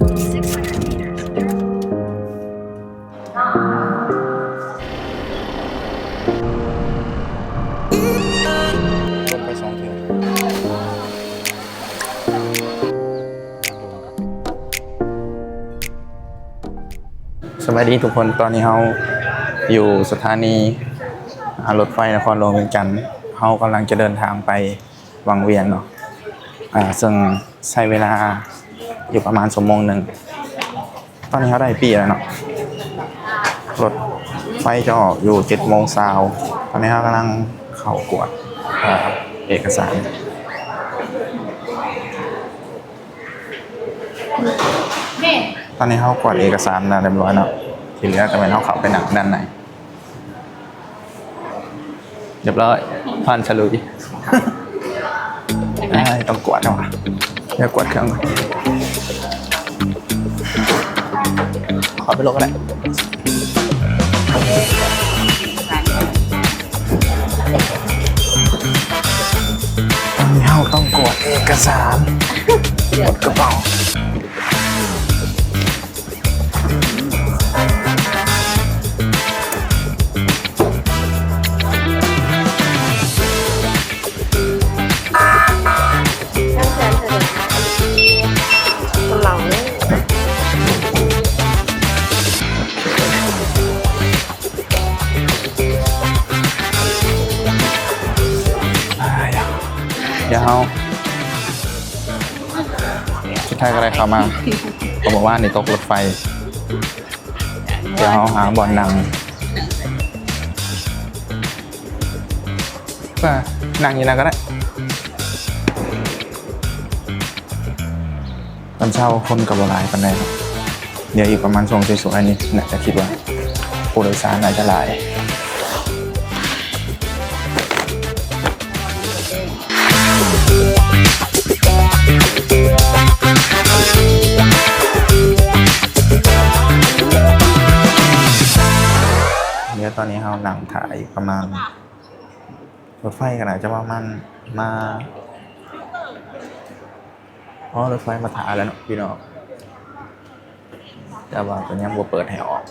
ลงไปสองเทือสวัสดีทุกคนตอนนี้เราอยู่สถานีรถไฟนครหลวงเวียงจันทร์เรากำลังจะเดินทางไปวังเวียงเนาะอ่าซึ่งใช้เวลา อยู่ประมาณสมงหนึ่ง ตอนนี้เขาได้ปีแล้วเนาะรถไฟจะออกอยู่เจ็ดโมงเช้าตอนนี้เขากำลังเข้ากวดอ่าเอกสารตอนนี้เขากวาดเอกสารแล้วเรียบร้อยแล้วทีเหลือก็เป็นเขาเขาไปหนังด้านในเรียบร้อยผ่านฉลุยอ้ายต้องกวาดแล้วอะเดี๋ยวกวาดเครื่องก่อน ขอไปลงก็ได้ตอนนี้เราต้องกดเอกสารหมดกระเป๋า เดี๋ยวเขาสุดทายก็ได้เข้ามาเขาบอกว่าในตกรถไฟเดี๋ยวเขาหาบอลนังว่านั่งอยี่นั่นก็ได้ตอนเช้าคนกับหลายปันไดครับ เดี๋ยวอีกประมาณช่วงสวยๆนี้น่าจะคิดว่าผู้โดยสารน่าจะหลาย อนนี้เราหนังถ่ายประมาณรถไฟกันอาจจะประมาณมาอ๋อรถไฟมาถ่ายแล้วเนาะพี่น้องแต่ว่าตอนนี้บัวเปิดให้ออก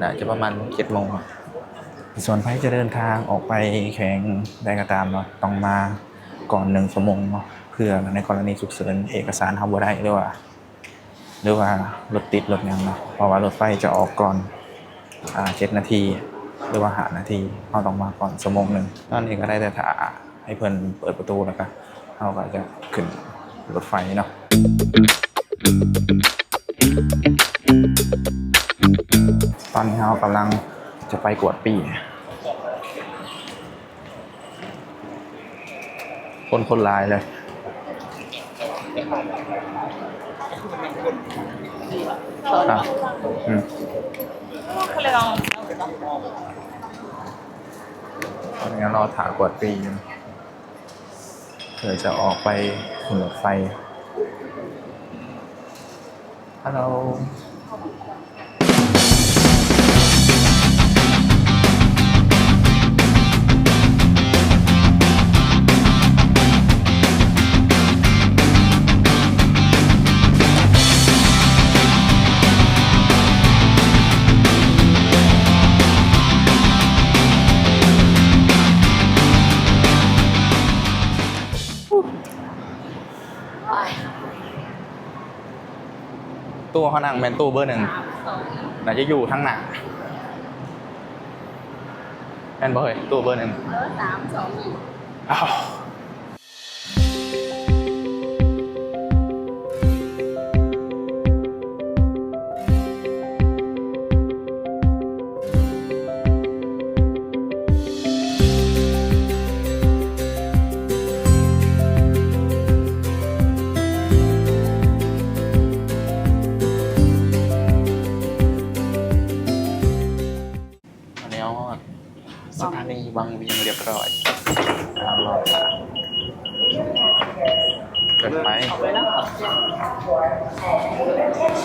น่าจะประมาณเจ็ดโมงอะส่วนไฟจะเดินทางออกไปแข่งได้ก็ตามเนาะต้องมาก่อนหนึ่งชั่วโมงเนาะเพื่อในกรณีฉุกเฉินเอกสารทำบ่ได้หรือว่า หรือว่ารถติดรถยังเนาะเพราะว่ารถไฟจะออกก่อน เจ็ดนาที หรือว่าหานาทีเราต้องมาก่อนชั่วโมงหนึ่งตอนนี้ก็ได้แต่ถ่าให้เพื่อนเปิดประตูแล้วก็เราก็จะขึ้นรถไฟเนาะตอนนี้เรากำลังจะไปกวดปีคนคนลายเลย อะอืมตอนนี้รอถากวดปีนเผื่อจะออกไปหุ่นรถไฟฮัลโหล ตู้เขานั่งเป็นตู้เบอร์หนึ่งน่าจะอยู่ทั้งหน้าแม่นบ่เฮ้ยตู้เบอร์หนึ่งเบอร์สามสองอ้าว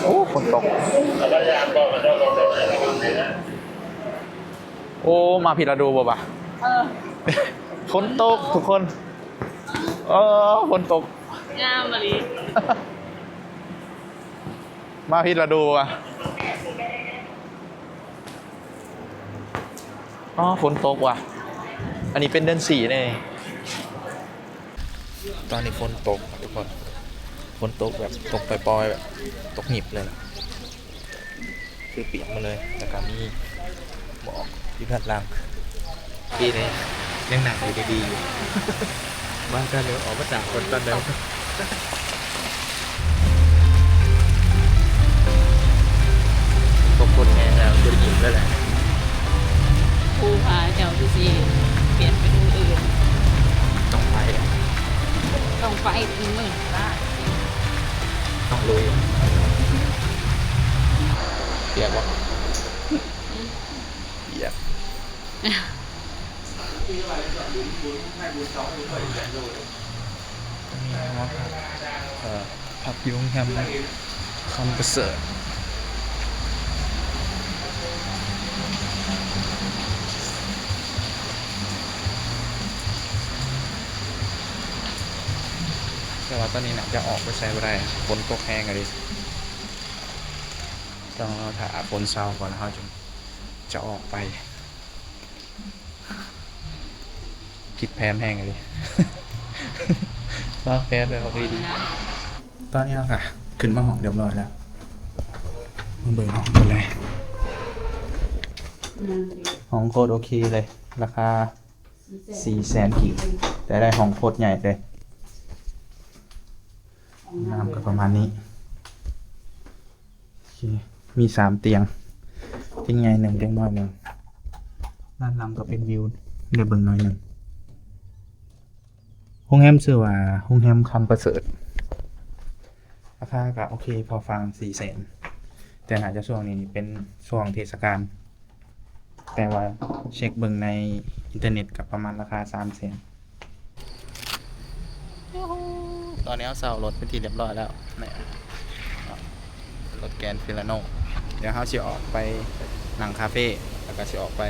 โอ้ฝนตก โอ้ มาผิดฤดูบ่ปะเออฝนตกทุกคน เออฝนตก งามมาลีมาพิดมาดูอะอ๋อฝนตกว่ะ อันนี้เป็นเดือนสี่นี่เองตอนนี้ฝนตกทุกคน ฝนตกแบบตกปล่อยๆแบบตกหนิบเลยนะคือเปียกมาเลยแต่ก็มีบอกที่พัดลังปีนี้ยังหนักอยู่ดีๆอยู่บ้านก็เร็วออกมาจากคนตอนเดิมตกคนแห้งแล้วจะอิ่มแล้วแหละผู้พาเจ้าพี่ซีเปลี่ยนเป็นอื่น ต้องไปอะต้องไปเป็นหมื่นบาท ต้องลุยเปียกวะเปียกมีอะไรวะครับเอ่อพับยุงแฮมคำประเสริ แต่ว่าตอนนี้นะจะออกไปใช้ไม่ได้ฝนตกแห้งอะดิต้องถ้าฝนเศร้าก่อนแล้วเราจึงจะออกไปผิดแผนแห้งอะดิวางแผนไปเอาไปดีตอนนี้เราค่ะ ขึ้นมาห้องเรียบร้อยแล้วมาเบิ่งห้องกันเลยห้องโคตรโอเคเลย ราคาสี่แสนกีบแต่ได้ห้องโคตรใหญ่เลย น้ำก็ประมาณนี้โอเคมีสามเตียงเตียงใหญ่หนึ่งเตียงน้อยหนึ่งด้านหลังก็เป็นวิวเดียวเบิ่งน่อยหนึ่งโรงแรมชื่อว่าโรงแรมคำประเสริฐราคาก็โอเคพอฟังสี่แสนแต่อาจจะช่วงนี้เป็นช่วงเทศกาลแต่ว่าเช็คเบิ่งในอินเทอร์เน็ตกับประมาณราคาสามแสน ตอนนี้เอาเสารถเป็นที่เรียบร้อยแล้วนี่รถแกนฟิลาโนเดี๋ยวเขาสิออกไปหนังคาเฟ่แล้วก็สิออกไป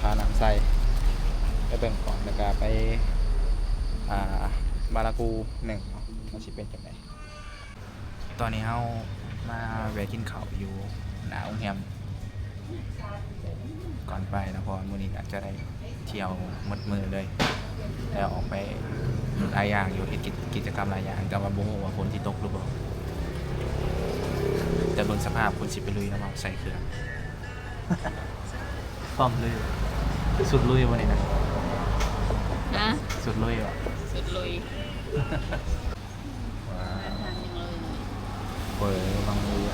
พาหนังไซไปเบิ่งก่อนแล้วก็ไปอ่าบารากูหนึ่งมันสิเป็นจังไดตอนนี้เขามาแวะกินข้าวอยู่หนาโรงแรมก่อนไปนะพอมื้อนี้อาจจะได้ เที่ยวหมดมือเลย แล้วออกไปหลายอย่างอยู่เฮ็ดกิจกิจกรรมหลายอย่างแต่ว่าบ่ฮู้ว่าฝนสิตกหรือบ่แต่เบิ่งสภาพคุณสิไปลุยแล้วเมาใส่เครื่องพร้อมลุยสุดลุยวันนี้นะนะสุดลุยว่ะสุดลุยว้าวทางยังเลยเปิดวังเรือ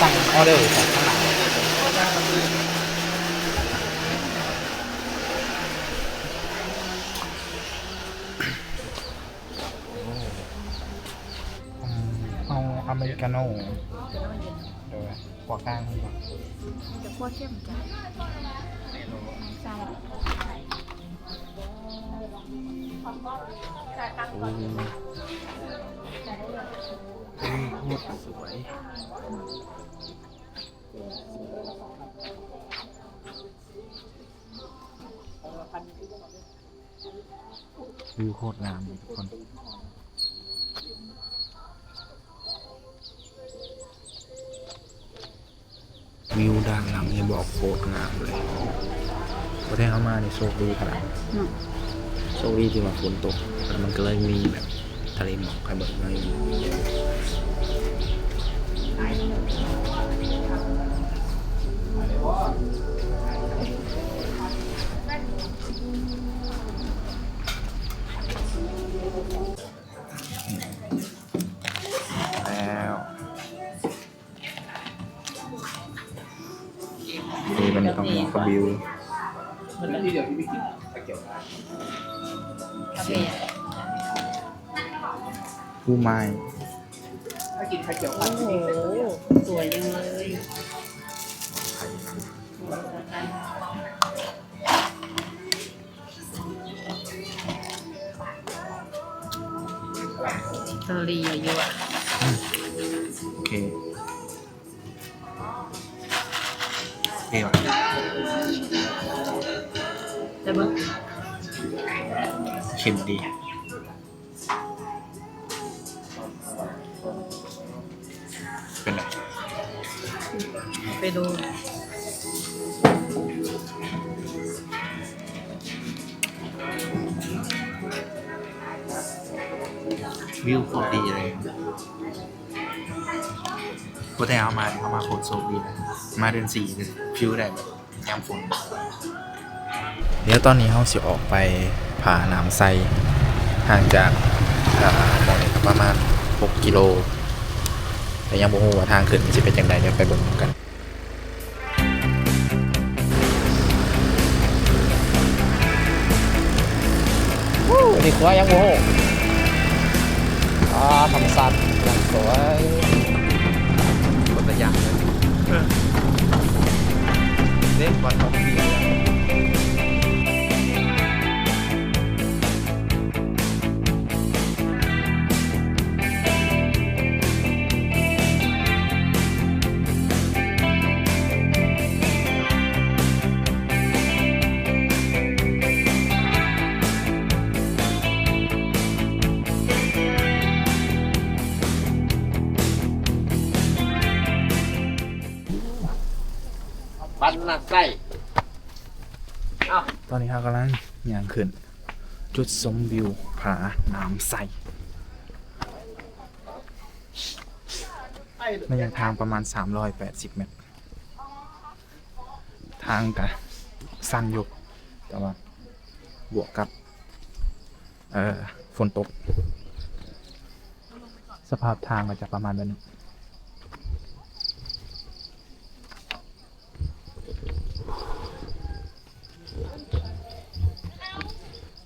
สั่งออเดอร์จากข้างหลังเอาอเมริกาโน่ วหัวกลางมันก่อนจะคั่วเข้มจ้ะใส่โอ้ยคตรสวยวิวโคตรงามเลยทุกคน ด้านหลังเนี่ยบอกโคตรงามเลยประเทศเข้ามาในโชคดีขนาดโชคดีที่ว่าฝนตกแล้วมันก็เลยมีแบบทะเลหมอกให้เบิกเลย กาแฟผู้ไม้ถ้ากินไข่เจียวโอ้โหสวยจังเลยสลีเยอะโเค็มดี เป็นไรไปดูวิวโคตรดีเลยโคตรได้เอามาเอามาโคตรโซดีเลยมาเดือนสี่เลยฟิวได้แบบยามฝนเดี๋ยวตอนนี้เขาสิออกไป ผ่าน้ำไซห่างจากอ่าหมองนี้ก็ประมาณ 6 กิโลแต่ยังบ่ฮู้ว่าทางขึ้นมันสิเป็นจังไดเดี๋ยวไปเบิ่งกันดีกว่ายังโง่อ่าธรรมศาสตร์อย่างสวยคนละอย่างเลยเด็กวันทองดี เขากำลังย่างขึ้น จุดชมวิวผาน้ำใสระยะทางประมาณ 380 เมตร ทางกะสั้นอยู่แต่ว่าบวกกับฝนตก สภาพทางก็จะประมาณแบบนี้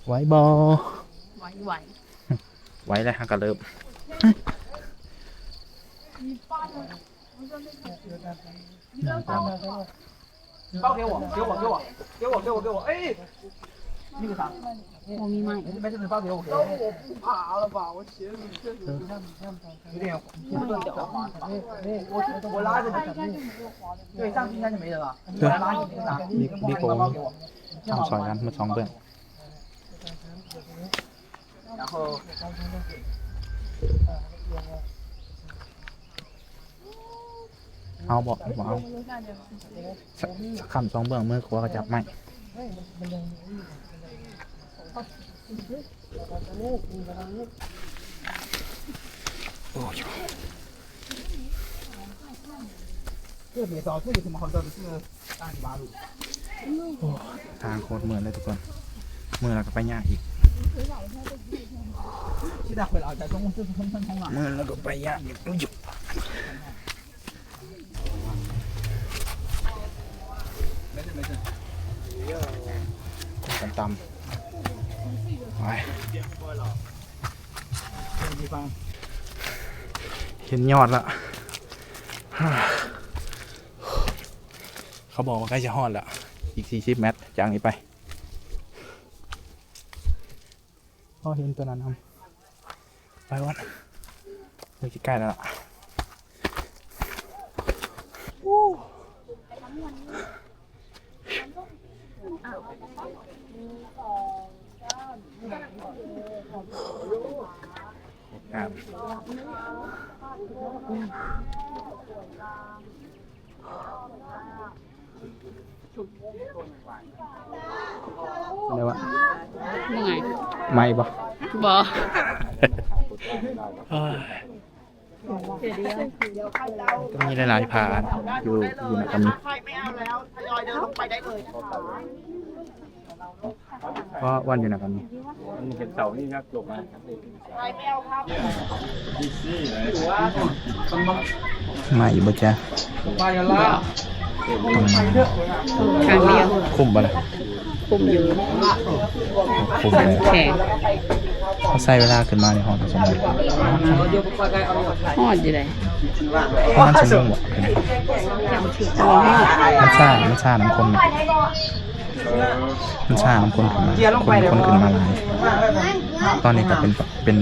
ไว้บอ ไหวไหว ไว้แล้วฮะก็เริ่ม 包给我，给我，给我，给我，给我，给我，哎，那个啥， โมมีไหม 没事，你包给我，给我。我不爬了吧，我鞋子确实有点不是脚滑，我我拉着你，对，上去应该就没人了，我来拉你那个啥，你你给我包给我， ทำซอยกัน 然后。เอาบอกบอกเอาสักคำสองเบื้องมือขวาก็จับไม่โอ้ยทางโคตรเหมือนเลยทุกคนเมื่อเราก็ไปยากอีก มันแล้วก็ไปยากอยู่อยู่ต่ำๆไปเห็นยอดละ เขาบอกว่าใกล้จะฮอดละ อีกสี่ชิปเมตรจากนี้ไป พอเห็นตัวนั้นทำไปวันเดี๋ยวจะใกล้แล้วล่ะครับอะไรวะยังไง ไม่ปะบอก็มีหลายๆผาอยู่อยู่นะก็มีใครไม่เอาแล้วทยอยเดินลงไปได้เลยนะคะเพราะวันอยู่นะก็มีใครไม่เอาครับไม่บ่จ้ะไปกันละครั้งเดียวคุ้มปะล่ะ คุมอยู่คุ้มเลยแข็งเขาใส่เวลาขึ้นมาในห้องสมองฮอดอยู่เลยเพราะมันสมองหมดเอาให้มันชามันชาน้ำคนมันชาน้ำคนขึ้นมาคนคนขึ้นมาหลายตอนนี้ก็เป็นเป็น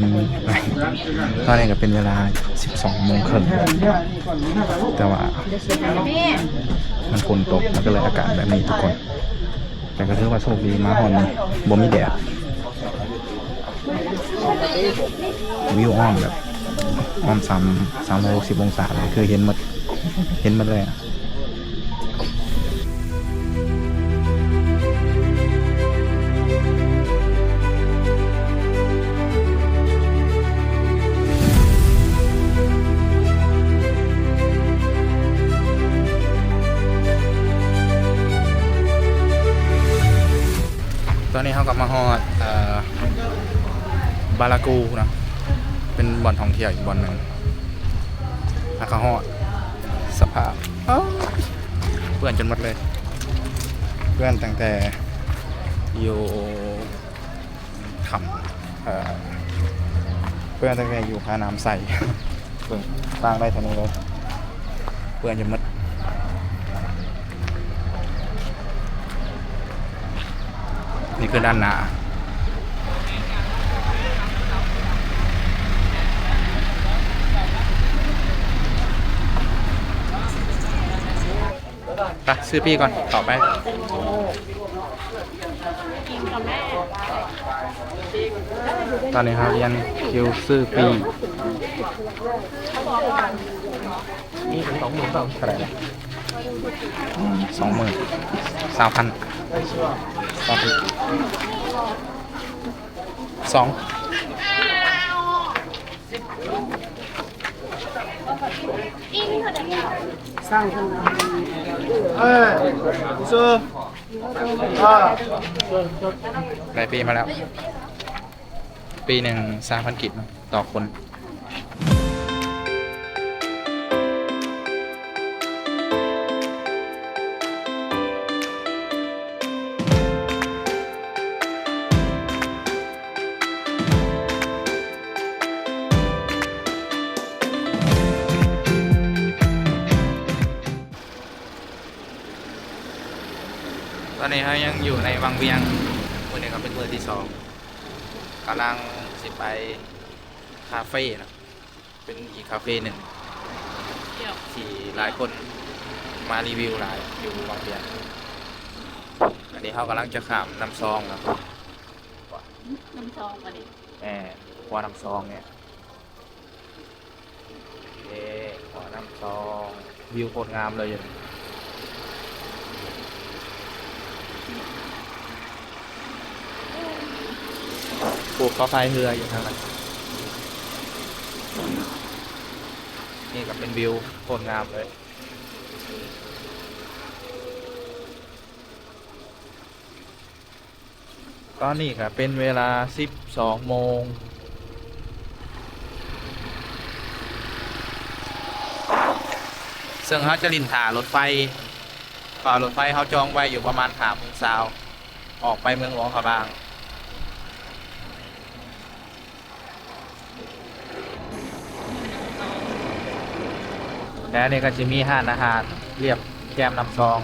ตอนนี้ก็เป็นเวลา 12โมงครึ่งแต่ว่ามันฝนตกมันก็เลยอากาศแบบนี้ทุกคน แต่ก็ถือว่าโชคดีมาหอนบ่มีแดดวิวอ้อมแบบอ้อมสามสามร้อยหกสิบองศาเลยคือเห็นหมดเห็นหมดเลยอะ อบาลากูนะ เป็นบ่อนท่องเที่ยวอีกบ่อนหนึ่งแล้วก็ฮอดสภาพเพื่อนจนหมดเลย เพื่อนตั้งแต่อยู่ขำเพื่อนตั้งแต่อยู่พาน้ำใสเพื่อนสร้างได้ท่านี้เลยเพื่อนจนหมดนี่คือด้านหน้า ไปซื้อพี่ก่อน ต่อไปตอนนี้ครับยันคิวซื้อปีนี่สองหมื่นเท่าไหร่สองหมื่นสามพันสองพันสองขึ้น 哎，说啊， หลายปีมาแล้ว ปีหนึ่งสามพันกิจเนอะต่อคน นนี้เขายังอยู่ในวังเวียงมือนี้ก็เป็นมือที่สองกำลังสิไปคาเฟ่นะเป็นอีกคาเฟ่หนึ่งที่หลายคนมารีวิวหลายอยู่วังเวียงอันนี้เขากำลังจะข้ามน้ำซองนะน้ำซองมาดิแหมหัวน้ำซองเนี่ยเอ๊หัวน้ำซองวิวโคตรงามเลยอยู่ป ลูกเขาพายเรืออยู่ทางนั้นนี่ก็เป็นวิวโคตรงามเลยตอนนี้ครับเป็นเวลา 12 โมง ซึ่งเขาจะลินถารถไฟฝ่ารถไฟเขาจองไว้อยู่ประมาณหาโมงเช้าออกไปเมืองหลวงขะบาง และนี่ก็จะมีห้านอาหารเรียบแก้มน้ำซอง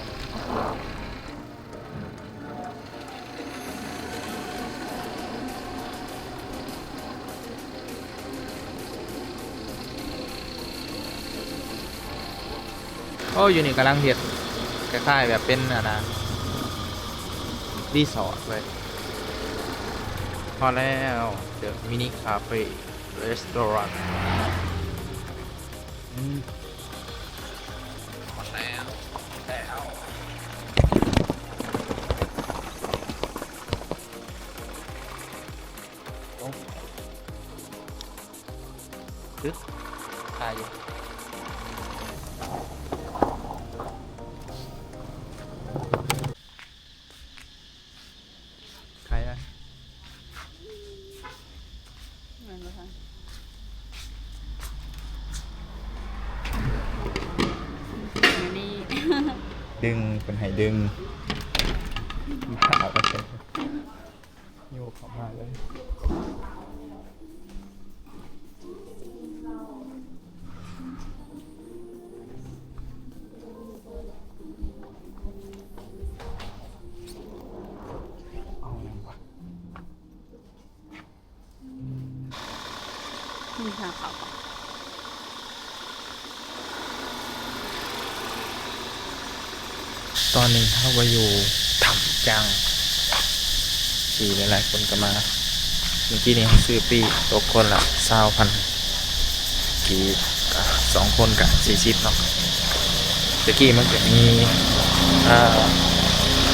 โอ้อยู่นี่กำลังเห็ดคล้ายๆแบบเป็นอะนะรีสอร์ทเลยพอแล้วเดี๋ยวมินิคาเฟ่รีสอร์ท ตึ๊ดถ่ายอยู่ใครอะนี่ ดึงเป็นให้ดึง ตอนนี้เขาก็อยู่ทำจังขี่หลายๆคนก็มา เมื่อกี้นี้ซื้อปีตกคนละเศร้าพันกี่สองคนกับสี่สิบเนาะเมื่อกี้มันจะมี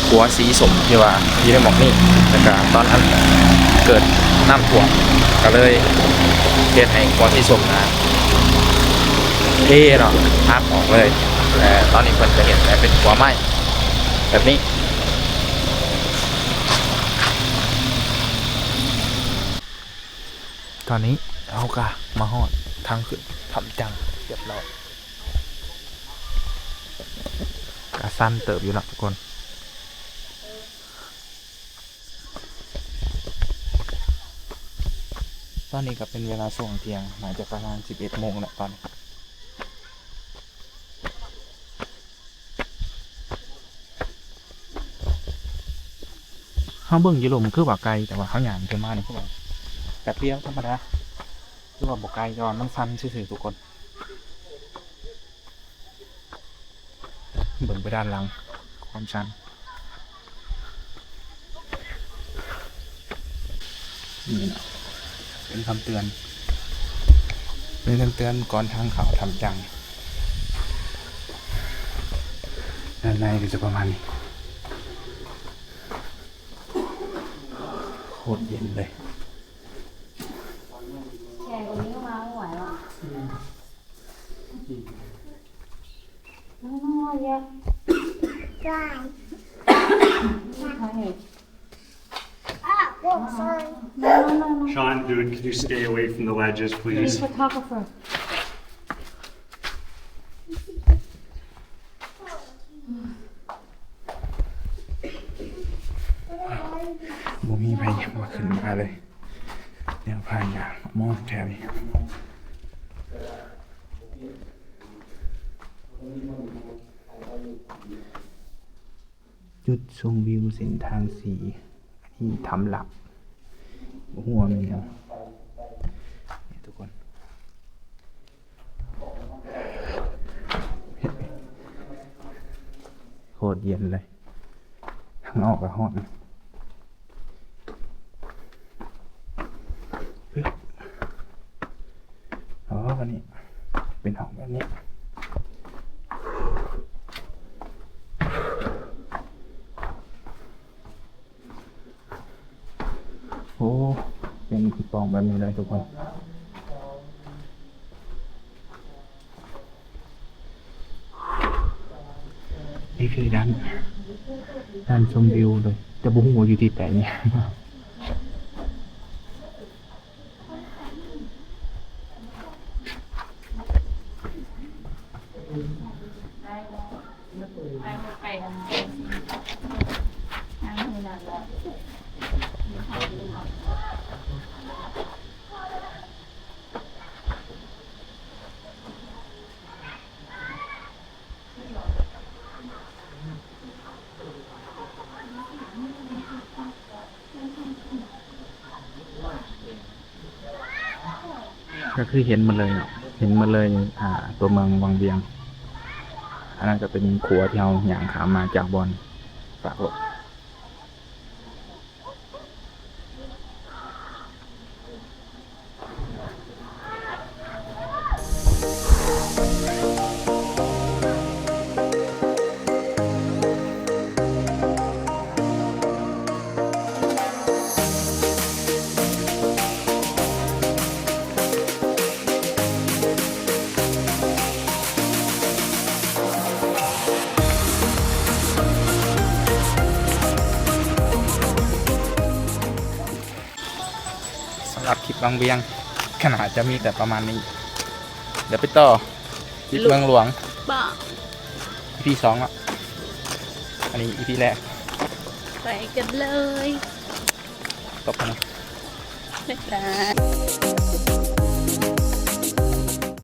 หัวสีสมที่ว่าที่ได้หมอกนี่แต่ก็ตอนนั้นเกิดน้ำท่วมก็เลยเปลี่ยนให้หัวสีสมนะเท่เนาะพักออกเลยแต่ตอนนี้เพิ่นจะเห็นแต่เป็นหัวไหม้ แบบนี้ ตอนนี้เอากะมาหอดทางขึ้นทำจังเรียบร้อยกะสั้นเติบอยู่นะทุกคนตอนนี้ก็เป็นเวลาส่วงเที่ยงน่าจะประมาณ 11โมงแล้วตอนนี้ เขาเบิ่งอยูโรมันคือว่าไกลแต่ว่าเขาหยางเกินมานี่คือว่าแบบเดียวธรรมดาคือว่าบอกไกลย้อนมันสั้นซื่อๆทุกคน เบิ่งไปด้านหลัง ความชันนี่นะเป็นคำเตือน เป็นคำเตือนก่อนทางเขาทำจังด้านในก็จะประมาณนี้ คตรเย็นเลย แก่กว่านี้ก็มาไม่ไหวหรอกน้อยๆเยอะได้เขาเห็น No, no, no, no. Sean, dude, could you stay away from the ledges, He's please? a photographer. มวิวเส้นทางสีที่ทำหลัก หัวมันยังนี่ยทุกคนโคตรเย็นเลยทางออกกับห้องปึ๊บอ๋อวันนี้เป็นห้องแบบนี้ โอ้ เป็นปล่องแบบนี้เลย ทุกคน นี่คือด้านด้านชมวิวเลยแต่บุ้งหัวอยู่ที่แต่เนี่ย ก็คือเห็นหมันเลยเนาะเห็นหมันเลย อ่า ตัวเมืองวังเวียง อันนั้นก็เป็นขัวที่เอาหยางขามาจากบอลฝากหลบ คลิปวังเวียง ขนาดจะมีแต่ประมาณนี้ เดี๋ยวไปต่อคลิปเมืองหลวงบ้าพี่สองอะอันนี้อีพีแรก ไปกันเลยตบกันนะบ๊ายบาย